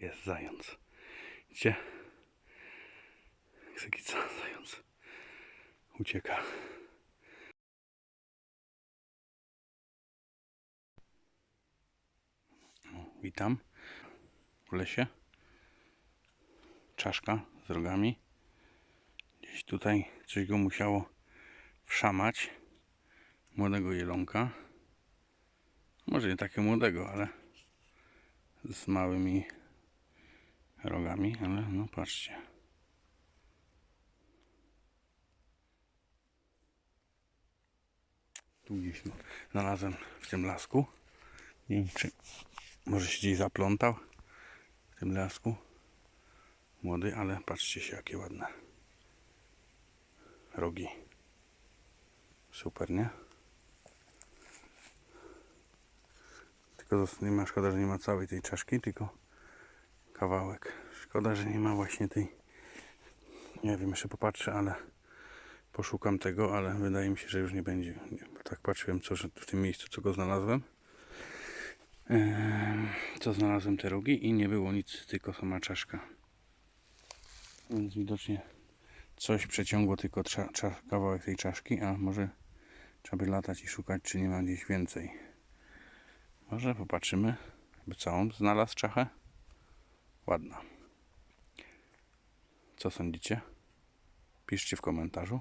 Jest zając. Widzicie? Ksykica, zając. Ucieka. Witam w lesie. Czaszka z rogami. Gdzieś tutaj coś go musiało wszamać. Młodego jelonka. Może nie takiego młodego, ale z małymi rogami, ale no patrzcie. Tu gdzieś znalazłem w tym lasku. Nie wiem, czy może się gdzieś zaplątał w tym lasku. Młody, ale patrzcie się, jakie ładne rogi. Super, nie? Tylko nie ma, szkoda, że nie ma całej tej czaszki, tylko kawałek. Szkoda, że nie ma właśnie tej. Nie wiem, jeszcze popatrzę, ale poszukam tego, ale wydaje mi się, że już nie będzie. Tak patrzyłem, co że w tym miejscu, co go znalazłem. Em, Co znalazłem te rogi i nie było nic, tylko sama czaszka. Więc widocznie coś przeciągło tylko kawałek tej czaszki, a może trzeba by latać i szukać, czy nie ma gdzieś więcej. Może popatrzymy, by całą znalazł czachę. Ładna. Co sądzicie? Piszcie w komentarzu.